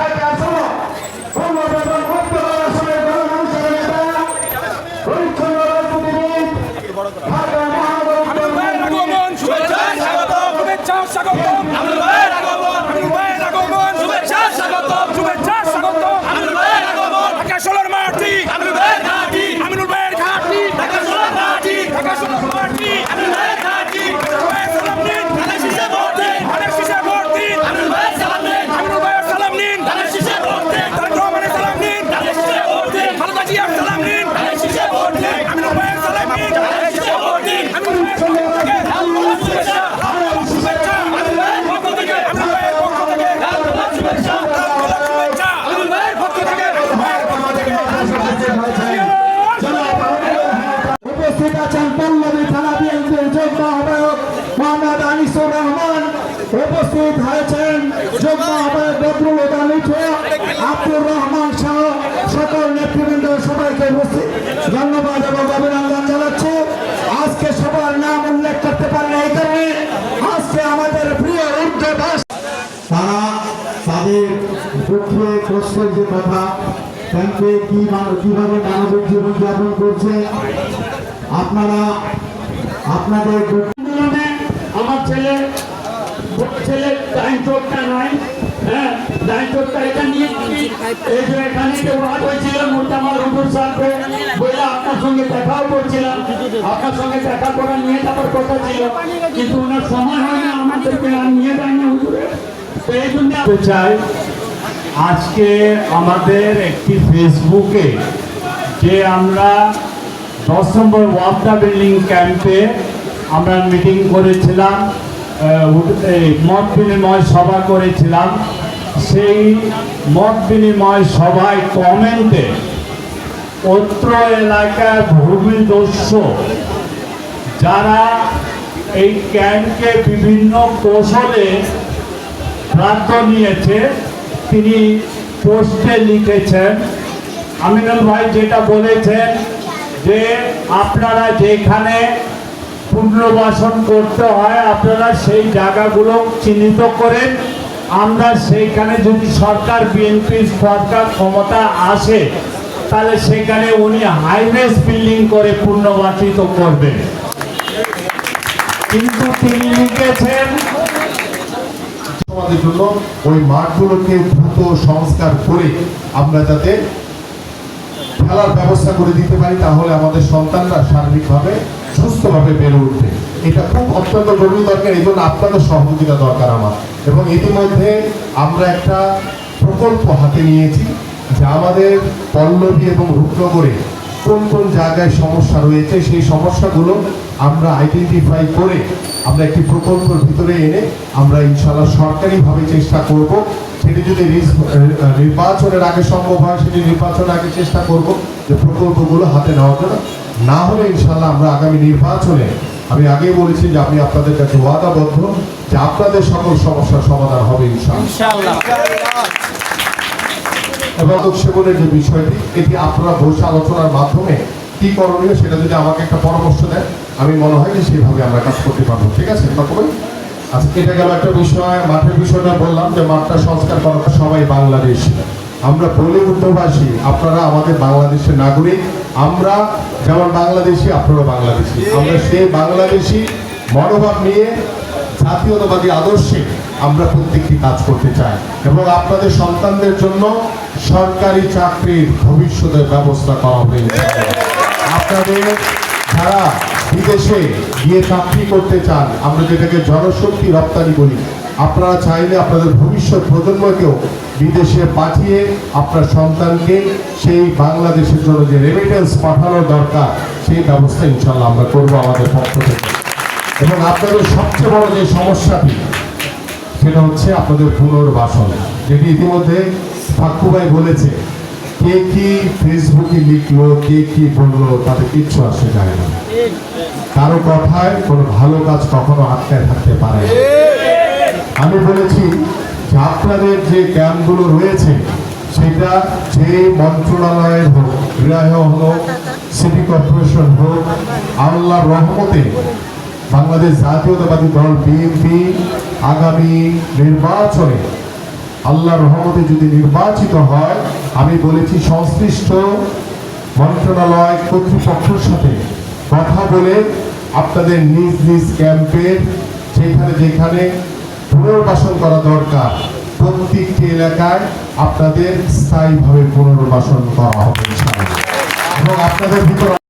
vai para a Anisur Rahman উপস্থিত হয়েছেন যুগ্ম আহ্বায়ক বদরুল মিঠু আব্দুর রহমান সহ সকল নেতৃবৃন্দ সবাইকে উপস্থিত। ধন্যবাদ এবং অভিনন্দন জানাচ্ছি। আজকে সবার নাম উল্লেখ করতে পারেন এই কারণে। আজকে আমাদের প্রিয় ঊর্ধ্ববাস তারা তাদের দুঃখে কষ্টের যে কথা ব্যাংকে কি কীভাবে মানবিক জীবন যাপন করছে, আপনারা আপনাদের আমার ছেলে ছেলে ডাইন চোখটা নাই হ্যাঁ চোখটা এটা সাথে চাই, আজকে আমাদের একটি ফেসবুকে যে আমরা দশ নম্বর ওয়াবদা বিল্ডিং ক্যাম্পে আমরা মিটিং করেছিলাম মত বিনিময় সভা করেছিলাম। সেই মত বিনিময় সভায় কমেন্টে অত্র এলাকার ভূমিদস্য যারা এই ক্যাম্পকে বিভিন্ন কৌশলে প্রান্ত নিয়েছে, তিনি পোস্টে লিখেছেন, আমিনুল ভাই যেটা বলেছেন যে আপনারা যেখানে পুনর্বাসন করতে হয়, আপনারা সেই জায়গাগুলো চিহ্নিত করেন। আমরা সেইখানে যদি সরকার বিএনপির সরকার ক্ষমতা আসে, তাহলে সেখানে উনি হাইওয়েজ বিল্ডিং করে পুনর্বাসিত করবেন। কিন্তু তিনি লিখেছেন আমাদের জন্য ওই মাঠগুলোকে দ্রুত সংস্কার করে আমরা যাতে খেলার ব্যবস্থা করে দিতে পারি, তাহলে আমাদের সন্তানরা শারীরিকভাবে সুস্থভাবে বেড়ে উঠবে। এটা খুব অত্যন্ত জরুরি দরকার, এই জন্য আপনাদের সহযোগিতা দরকার আমার। এবং ইতিমধ্যে আমরা একটা প্রকল্প হাতে নিয়েছি, যে আমাদের পল্লবী এবং রূপনগরে কোন কোন জায়গায় সমস্যা রয়েছে, সেই সমস্যাগুলো আমরা আইডেন্টিফাই করে আমরা একটি প্রকল্পের ভিতরে এনে আমরা ইনশাল্লাহ সরকারিভাবে চেষ্টা করব সেটি যদি নির্বাচনের আগে সম্ভব হয় সেটি নির্বাচনের আগে চেষ্টা করব যে প্রকল্পগুলো হাতে নেওয়ার জন্য। না হলে ইনশাল্লাহ আমরা আগামী নির্বাচনে আমি আগেই বলেছি যে আমি আপনাদের কাছে ওয়াদাবদ্ধ যে আপনাদের সকল সমস্যার সমাধান হবে ইনশাল্লাহ এবং সেবনের যে বিষয়টি এটি আপনারা বসে আলোচনার মাধ্যমে কি করণীয় সেটা যদি আমাকে একটা পরামর্শ দেন আমি মনে হয় যে সেইভাবে আমরা কাজ করতে পারব। ঠিক আছে তখন আজকে এটা গেল একটা বিষয়, মাঠের বিষয়টা বললাম যে মাঠটা সংস্কার করাটা সবাই বাংলাদেশ আমরা বলি উর্দুভাষী আপনারা আমাদের বাংলাদেশের নাগরিক, আমরা যেমন বাংলাদেশি আপনারা বাংলাদেশি আমরা সেই বাংলাদেশি মনোভাব নিয়ে জাতীয়তাবাদী আদর্শে আমরা প্রত্যেকটি কাজ করতে চাই এবং আপনাদের সন্তানদের জন্য সরকারি চাকরির ভবিষ্যতের ব্যবস্থা করা ইনশাআল্লাহ। আপনাদের যারা বিদেশে গিয়ে চাকরি করতে চান, আমরা যেটাকে জনশক্তি রপ্তানি বলি। আপনারা চাইলে আপনাদের ভবিষ্যৎ প্রজন্মকেও বিদেশে পাঠিয়ে আপনার সন্তানকে সেই বাংলাদেশের জন্য যে রেমিটেন্স পাঠানোর দরকার, সেই ব্যবস্থা ইনশাল্লাহ আমরা করব আমাদের পক্ষ থেকে। এবং আপনাদের সবচেয়ে বড় যে সমস্যাটি, সেটা হচ্ছে আপনাদের পুনর্বাসন। যেটি ইতিমধ্যে ফাক্কুভাই বলেছে কে কি ফেসবুকে লিখলো, কে কি বলল, তাতে কিচ্ছু আসে যায় না। কারও কথায় কোনো ভালো কাজ কখনো আটকায় থাকতে পারে আমি বলেছি যে আপনাদের যে ক্যাম্পগুলো রয়েছে, সেটা যে মন্ত্রণালয়ের হোক গৃহ হোক, সিটি কর্পোরেশন হোক, আল্লাহর রহমতে বাংলাদেশ জাতীয়তাবাদী দল, বিএনপি, আগামী নির্বাচনে আল্লাহর রহমতে যদি নির্বাচিত হয়, আমি বলেছি সংশ্লিষ্ট মন্ত্রণালয় কর্তৃপক্ষের সাথে কথা বলে আপনাদের নিজ নিজ ক্যাম্পের যেখানে যেখানে পুনর্বাসন করা দরকার, প্রত্যেকটি এলাকায় আপনাদের স্থায়ীভাবে পুনর্বাসন করা হবে। এবং আপনাদের ভিতর